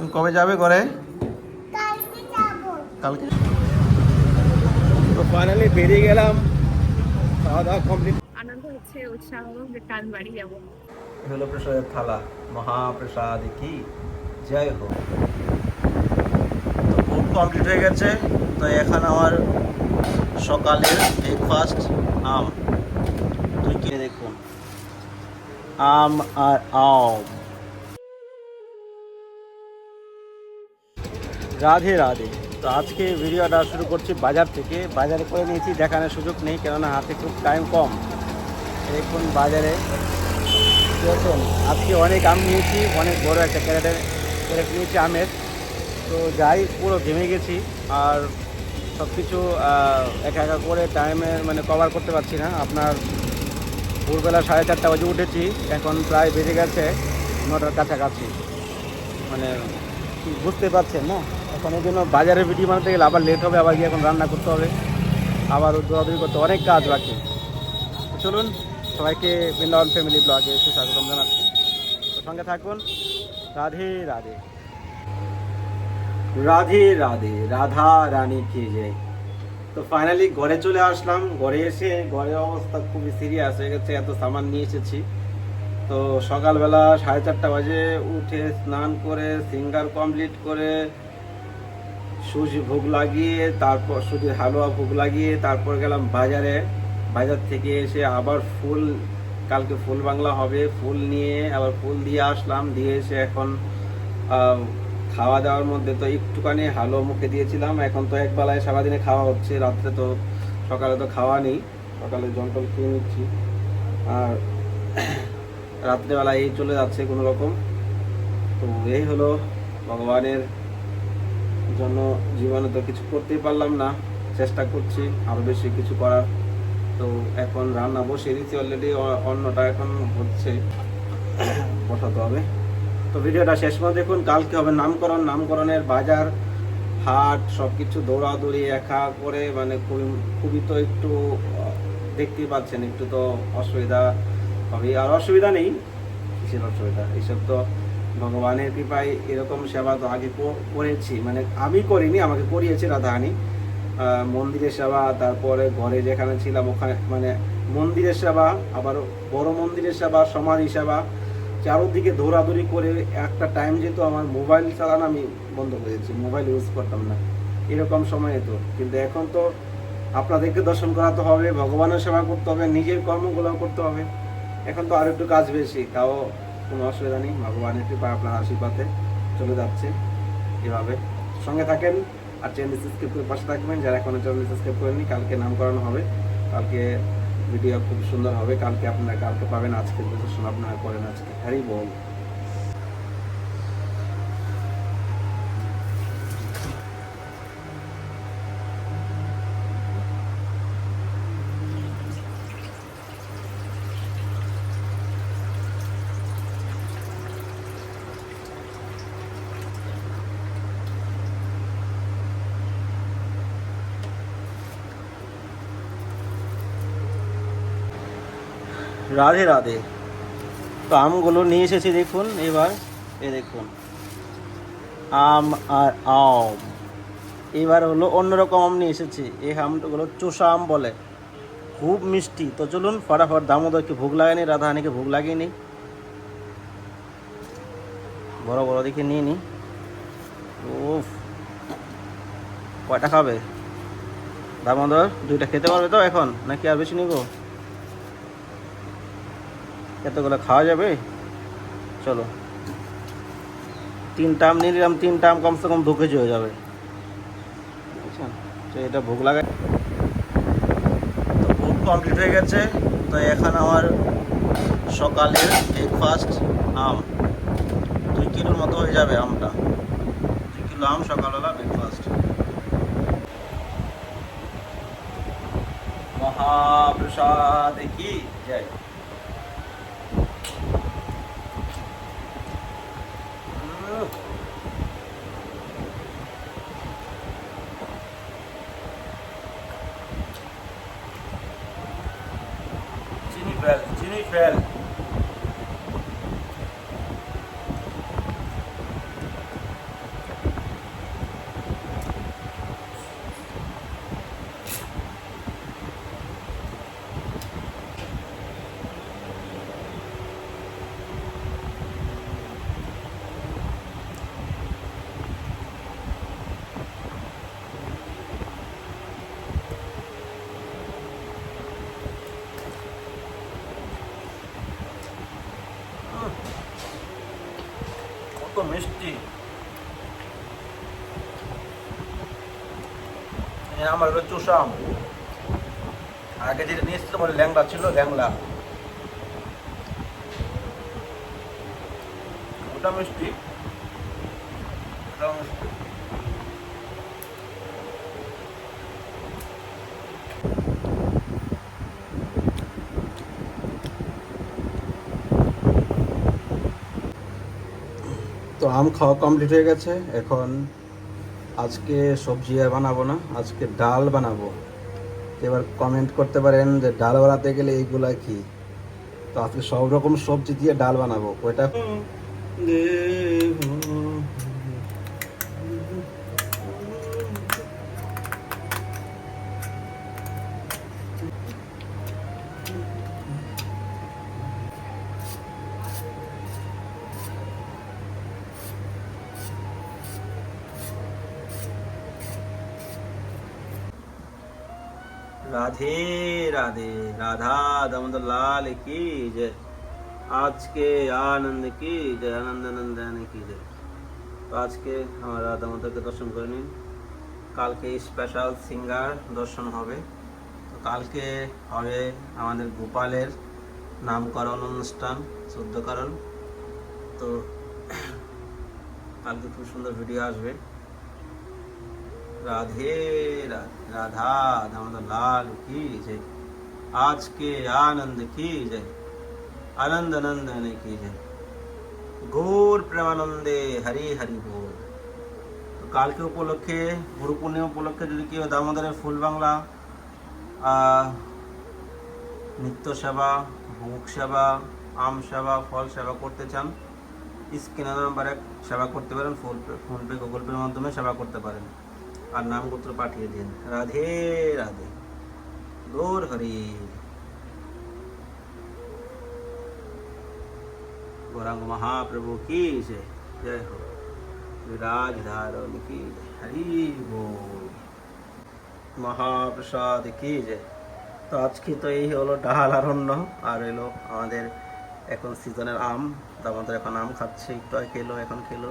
তুমি কবে যাবে ঘরে? কালকে তো ফাইনালি বেরিয়ে গেলাম। খাওয়া দাওয়া কমপ্লিট আনন্দ হচ্ছে উৎসাহ কাল বাড়ি যাব। হলো প্রসাদের থালা। মহাপ্রসাদ কি? জয় হোক। তো ফুড কমপ্লিট হয়ে গেছে। তো এখন আমার সকালের ব্রেকফাস্ট আম। তুই কিনে দেখুন আম আর আম। রাধে রাধে। তো আজকে ভিডিও ভিডিওটা শুরু করছি বাজার থেকে। বাজারে করে নিয়েছি, দেখানোর সুযোগ নেই, কেননা হাতে খুব টাইম কম। দেখুন বাজারে। দেখুন, আজকে অনেক আম নিয়েছি, অনেক বড় একটা ক্যারেটের ক্যারেট নিয়েছি আমের। তো যাই, পুরো ঘেমে গেছি। আর সব কিছু একা একা করে টাইমে মানে কভার করতে পারছি না। আপনার ভোরবেলা সাড়ে চারটা বাজে উঠেছি, এখন প্রায় বেজে গেছে নটার কাছাকাছি। মানে বুঝতে পারছেন না? এখন এই জন্য বাজারে ভিডিও বানাতে গেলে আবার লেট হবে, আবার গিয়ে এখন রান্না করতে হবে, আবার দৌড়াদৌড়ি করতে অনেক কাজ বাকি। চলুন, সবাইকে বৃন্দাবন ফ্যামিলি ব্লগে সুস্বাগতম জানাচ্ছি। তো সঙ্গে থাকুন, রাধে রাধে। রাধে রাধে, রাধা রানী কে জয় তো ফাইনালি ঘরে চলে আসলাম, ঘরে এসে ঘরের অবস্থা খুবই সিরিয়াস হয়ে গেছে, এত সামান নিয়ে এসেছি। তো সকালবেলা সাড়ে চারটা বাজে উঠে স্নান করে, সিঙ্গার কমপ্লিট করে সুজি ভোগ লাগিয়ে, তারপর সুজির হালুয়া ভোগ লাগিয়ে, তারপর গেলাম বাজারে। বাজার থেকে এসে আবার ফুল, কালকে ফুল বাংলা হবে, ফুল নিয়ে আবার ফুল দিয়ে আসলাম। দিয়ে এসে এখন খাওয়া দাওয়ার মধ্যে তো একটুখানি হালুয়া মুখে দিয়েছিলাম। এখন তো এক বেলায় সারাদিনে খাওয়া হচ্ছে, রাত্রে তো সকালে তো খাওয়া নেই। সকালে জল টল খেয়ে নিচ্ছি। আর রাত্রেবেলা এই চলে যাচ্ছে কোনো রকম। তো এই হলো ভগবানের জন্য জীবনে তো কিছু করতেই পারলাম না, চেষ্টা করছি আরও বেশি কিছু করার। তো এখন রান্না বসিয়ে দিচ্ছি অলরেডি অন্যটা এখন হচ্ছে বসাতে হবে। তো ভিডিওটা শেষ করে দেখুন, কালকে হবে নামকরণ। নামকরণের বাজার, হাট সব কিছু দৌড়াদৌড়ি, একা করে মানে খুবই খুবই তো একটু দেখতেই পাচ্ছেন, একটু তো অসুবিধা হবে আর অসুবিধা নেই, কিসের অসুবিধা? এইসব তো ভগবানের কৃপায় এরকম সেবা তো আগে করেছি। মানে আমি করিনি, আমাকে করিয়েছে রাধাহানি মন্দিরের সেবা, তারপরে ঘরে যেখানে ছিলাম ওখানে মানে মন্দিরের সেবা আবার বড় মন্দিরের সেবা, সমাধি সেবা, চারোদিকে দৌড়াদৌড়ি করে একটা টাইম যেত আমার মোবাইল চালানো আমি বন্ধ করে দিয়েছি মোবাইল ইউজ করতাম না। এরকম সময়ে তো। কিন্তু এখন তো আপনাদেরকে দর্শন করাতে হবে, ভগবানের সেবা করতে হবে, নিজের কর্মগুলো করতে হবে। এখন তো আরও একটু কাজ বেশি, তাও কোনো অসুবিধা নেই ভগবানের কৃপা আপনার আশীর্বাদে চলে যাচ্ছে এভাবে। সঙ্গে থাকেন আর চ্যানেল সাবস্ক্রাইব করে পাশে থাকবেন, যারা এখনও চ্যানেল সাবস্ক্রাইব করেনি কালকে নামকরণ হবে। কালকে ভিডিও খুব সুন্দর হবে, কালকে আপনারা, কালকে পাবেন আজকে শোনা আপনারা করেন আজকে। হ্যারি বল। রাধে রাধে। তো আমগুলো নিয়ে এসেছি দেখুন, এবার, এ দেখুন। আম আর আম। এবার হলো অন্যরকম আম নিয়ে এসেছি। এই আমগুলো চোষা আম বলে। খুব মিষ্টি। তো চলুন, ফটাফট দামোদরকে ভোগ লাগানি রাধাহানিকে ভোগ লাগিয়ে বড় বড় দেখে নিয়ে নিই। উফ, কয়টা খাবে? দামোদর, দুইটা খেতে পারবে তো এখন? নাকি আর বেশি নিবো? এতগুলো খাওয়া যাবে? চলো। তিনটা আম নিয়ে নিলাম তিনটা আম কমসে কম দু কেজি হয়ে যাবে। বুঝছেন? তো এটা ভোগ লাগাই। তো ভোগ কমপ্লিট হয়ে গেছে। তো এখন আমার সকালের ব্রেকফাস্ট আম। দুই কিলোর মতো হয়ে যাবে আমটা। দুই কিলো আম সকালবেলা ব্রেকফাস্ট মহাপ্রসাদ কি জয় ফেল চিনি ফেল এর আমার হলো চোষা আগে যেটা নিয়ে এসেছিল বলে ল্যাংলা ছিল ল্যাংলা ওটা মিষ্টি তো আম খাওয়া কমপ্লিট হয়ে গেছে। এখন আজকে সবজি আর বানাবো না, আজকে ডাল বানাবো। এবার কমেন্ট করতে পারেন যে ডাল বানাতে গেলে এইগুলা কি? তো আজকে সব রকম সবজি দিয়ে ডাল বানাবো, ওইটা রাধে রাধে, রাধা দামোদর লাল কি জয়। আজকে আনন্দ কি জয়, আনন্দ নন্দন কি জয়। তো আজকে আমার রাধা মাতাকে দর্শন করে নিন কালকে স্পেশাল সিঙ্গার দর্শন হবে। তো কালকে হবে আমাদের গোপালের নামকরণ অনুষ্ঠান, শুদ্ধকরণ। তো কালকে খুব সুন্দর ভিডিও আসবে। রাধে রাধা, দামোদর লাল কি জয়। আজ কে আনন্দ কি জয়। আনন্দ আনন্দ কি জয়। ঘোর প্রেমানন্দে হরি হরি ভোর কালকে উপলক্ষে, গুরু পূর্ণিমা উপলক্ষে যদি কেউ দামোদরের ফুল বাংলা নিত্য সেবা, ভোগ সেবা, আম সেবা, ফল সেবা করতে চান, স্ক্রিনে নাম্বারে সেবা করতে পারেন ফোনপে ফোনপে গুগল পের মাধ্যমে সেবা করতে পারেন। আর নাম গোত্র পাঠিয়ে দিন রাধে রাধে গৌর হরি गौरांग महाप्रभु की जय जय हो विराज धारण की जय हरि बोल মহাপ্রসাদ কি যে তো আজকে তো এই হলো ডাল আরণ্য আর এলো আমাদের এখন সিজনের আম তো আমাদের এখন আম খাচ্ছে একটু আগে খেলো এখন খেলো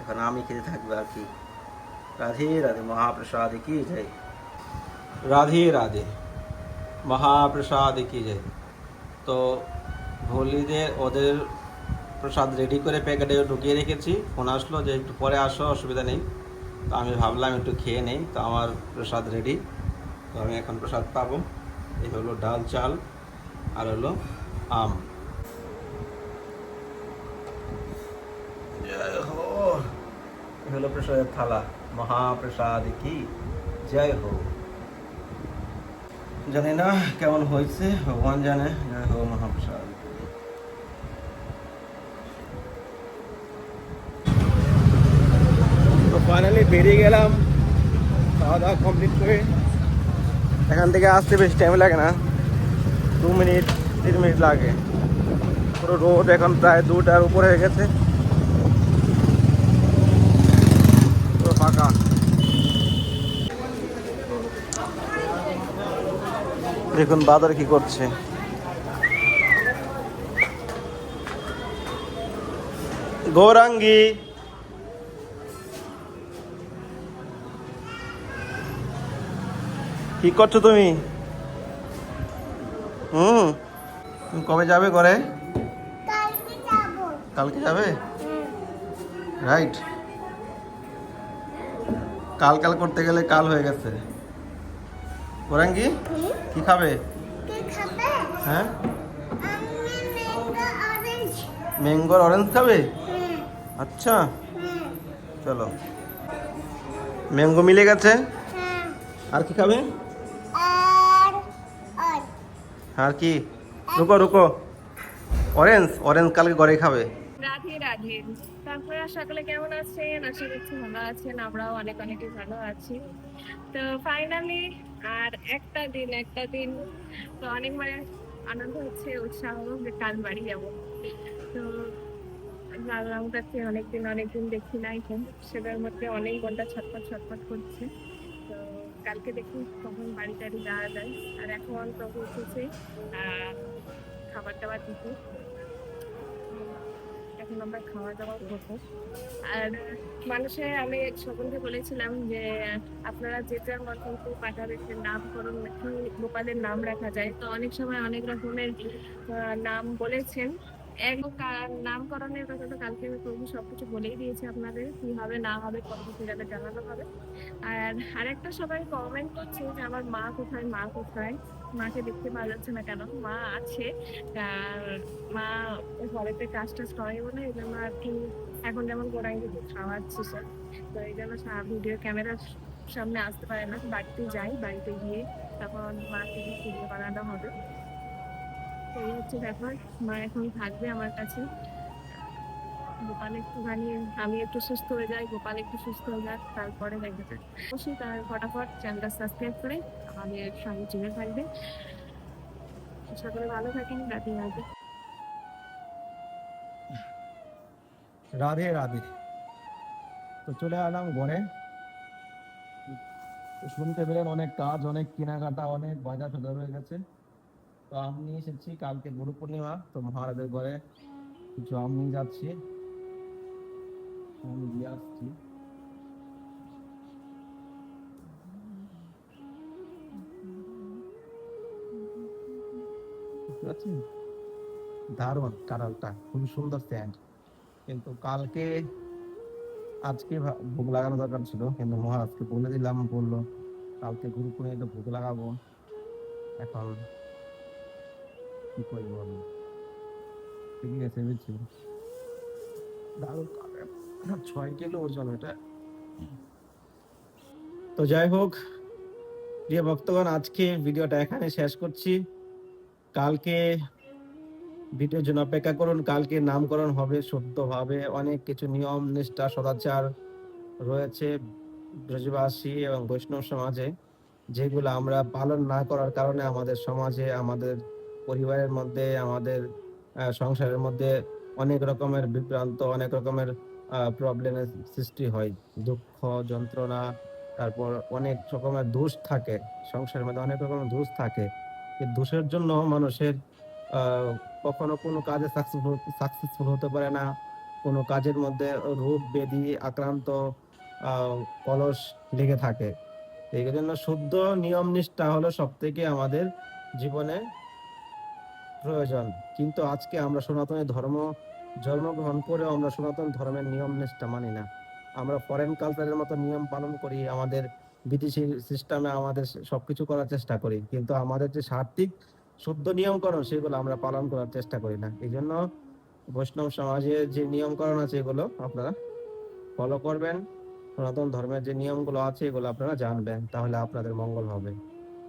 এখন আমই খেতে থাকবে আর কি রাধে রাধে মহাপ্রসাদ কি জয় রাধে রাধে মহাপ্রসাদ কি জয় তো ভলিদের ওদের প্রসাদ রেডি করে প্যাকেটে ঢুকিয়ে রেখেছি। ফোন আসলো যে একটু পরে আসো, অসুবিধা নেই। তো আমি ভাবলাম একটু খেয়ে নেই, তো আমার প্রসাদ রেডি তো আমি এখন প্রসাদ পাবো। এই হলো ডাল, চাল, আর হলো আম। হলো প্রসাদের থালা। মহাপ্রসাদ কি জয় হো জানি না কেমন হয়েছে ভগবান জানে জয় হো মহাপ্রসাদ তো ফাইনালি বেরিয়ে গেলাম। খাওয়া দাওয়া কমপ্লিট করে। এখান থেকে আসতে বেশি টাইম লাগে না। দু মিনিট তিন মিনিট লাগে। পুরো রোড এখন প্রায় দুটার উপরে হয়ে গেছে। দেখুন বাদর কি করছে। গৌরাঙ্গী। কি করছ তুমি? হুম। তুমি কবে যাবে ঘরে? কালকে যাবে। রাইট কাল কাল করতে গেলে কাল হয়ে গেছে। ওরাঙ্গি? কি খাবে? কি খাবে? হ্যাঁ? আমি ম্যাঙ্গো অরেঞ্জ ম্যাঙ্গোর অরেঞ্জ খাবে? আচ্ছা। চলো। ম্যাঙ্গো মিলে গেছে? হ্যাঁ। আর কি খাবে? আর আর। আর কি? রুকো রুকো। অরেঞ্জ অরেঞ্জ কালকে ঘরে খাবে। রাধে রাধে। তারপরে সকালে কেমন আছেন? আশা করছি ভালো আছেন। আমরাও অনেক অনেকই ভালো আছি। তো ফাইনালি আর একটা দিন একটা দিন। তো অনেক মানে আনন্দ হচ্ছে, উৎসাহ যে কাল বাড়ি যাব। তো ভাবলাম কাছে অনেকদিন অনেকদিন দেখি নাই তো সেটার মধ্যে অনেক মনটা ছটফট ছটফট করছে। তো কালকে দেখি কখন বাড়ি টাড়ি যাওয়া যায়। আর এখন উঠেছে আর খাবার টাবার দিতে। এখন আমরা খাওয়া দাওয়া করব, আর মানুষে আমি সকলকে বলেছিলাম যে আপনারা যে যার মতো পাঠাবেন যে নামকরণ কি গোপালের নাম রাখা যায়। তো অনেক সময় অনেক রকমের নাম বলেছেন। এক নামকরণের কথা তো কালকে আমি প্রভু সবকিছু বলেই দিয়েছি আপনাদের, কি হবে, না হবে পরবর্তী যাতে জানানো হবে। আর আরেকটা সবাই কমেন্ট করছে যে আমার মা কোথায় মা কোথায়? মাকে দেখতে পাওয়া যাচ্ছে না কেন? মা আছে মা ঘরেতে কাজ টাজ করে বলে এই জন্য আর কি এখন যেমন দিকে খাওয়াচ্ছি স্যার তো এই জন্য ভিডিও ক্যামেরার সামনে আসতে পারে না, বাড়িতে যাই, বাড়িতে গিয়ে তখন মাকে ভিডিও বানানো হবে। এই হচ্ছে ব্যাপার, মা এখন থাকবে আমার কাছে। গোপাল একটুখানি, আমি একটু সুস্থ হয়ে যাই, গোপাল একটু সুস্থ হয়ে যাক, তারপরে দেখা অবশ্যই তার ফটাফট চ্যানেলটা সাবস্ক্রাইব করে আমাদের সঙ্গে জুড়ে থাকবে। সকলে ভালো থাকেন রাতে রাতে রাধে রাধে। তো চলে এলাম ঘরে। শুনতে পেলেন অনেক কাজ, অনেক কেনাকাটা, অনেক বাজার সদার হয়ে গেছে। তো আম নিয়ে এসেছি, কালকে গুরু পূর্ণিমা তো মহারাজের ঘরে কিছু আম নিয়ে যাচ্ছি। আম দিয়ে আসছি। পারছেন? দারুণ কাঁড়ালটা, খুবই সুন্দর স্ট্যান্ড কিন্তু কালকে, আজকে ভোগ লাগানো দরকার ছিল। কিন্তু মহারাজকে বলে দিলাম, বলল, কালকে গুরু পূর্ণিমাতে ভোগ লাগাবো। এখন কি করব আমি? ঠিক আছে, বুঝছি। দারুণ। ছয় কিলো ওজন এটা। তো যাই হোক, প্রিয় ভক্তগণ, আজকে ভিডিওটা এখানে শেষ করছি। কালকে ভিডিওর জন্য অপেক্ষা করুন। কালকে নামকরণ হবে শুদ্ধভাবে। অনেক কিছু নিয়ম, নিষ্ঠা, সদাচার রয়েছে ব্রজবাসী এবং বৈষ্ণব সমাজে, যেগুলো আমরা পালন না করার কারণে আমাদের সমাজে, আমাদের পরিবারের মধ্যে, আমাদের সংসারের মধ্যে অনেক রকমের বিভ্রান্ত, অনেক রকমের প্রবলেমের সৃষ্টি হয়। দুঃখ, যন্ত্রণা, তারপর অনেক রকমের দোষ থাকে। সংসারের মধ্যে অনেক রকমের দোষ থাকে। দোষের জন্য মানুষের কখনো কোনো কাজে সাকসেসফুল সাকসেসফুল হতে পারে না। কোনো কাজের মধ্যে রোগ, ব্যাধি, আক্রান্ত কলস লেগে থাকে। এই জন্য শুদ্ধ নিয়ম নিষ্ঠা হলো সব থেকে আমাদের জীবনে প্রয়োজন। কিন্তু আজকে আমরা সনাতনী ধর্ম জন্মগ্রহণ করেও আমরা সনাতন ধর্মের নিয়ম নিষ্ঠা মানি না। আমরা ফরেন কালচারের মতো নিয়ম পালন করি, আমাদের বিদেশি সিস্টেমে আমাদের সবকিছু করার চেষ্টা করি। কিন্তু আমাদের যে সাত্বিক শুদ্ধ নিয়মকরণ, সেগুলো আমরা পালন করার চেষ্টা করি না। এই জন্য বৈষ্ণব সমাজে যে নিয়মকরণ আছে, এগুলো আপনারা ফলো করবেন। সনাতন ধর্মের যে নিয়মগুলো আছে, এগুলো আপনারা জানবেন। তাহলে আপনাদের মঙ্গল হবে।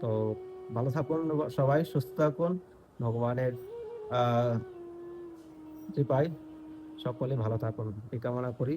তো ভালো থাকুন সবাই, সুস্থ থাকুন। ভগবানের আহ পাই সকলে ভালো থাকুন। এই কামনা করি।